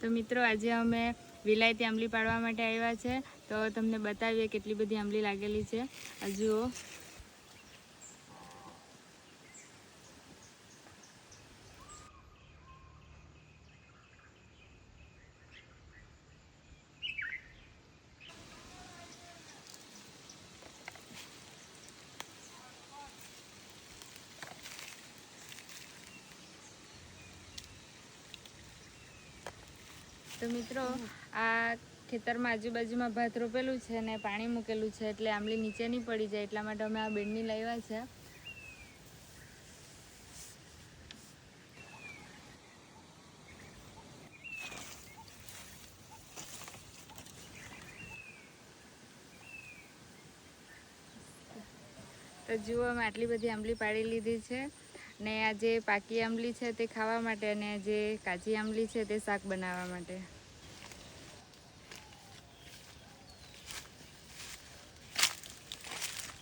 તો મિત્રો, આજે અમે વિલાયતી આંબલી પાડવા માટે આવ્યા છે. તો તમને બતાવીએ કેટલી બધી આંબલી લાગેલી છે. જુઓ. તો મિત્રો, આ ખેતરમાં આજુબાજુમાં ભાત રોપેલું છે અને પાણી મૂકેલું છે, એટલે આંબલી નીચે નહીં પડી જાય, એટલા માટે અમે આ બેડની લાવ્યા છે. તો જુઓ, અમે આટલી બધી આંબલી પાડી લીધી છે. ને આ જે પાકી આંબલી છે તે ખાવા માટે અને જે કાચી આંબલી છે તે શાક બનાવવા માટે.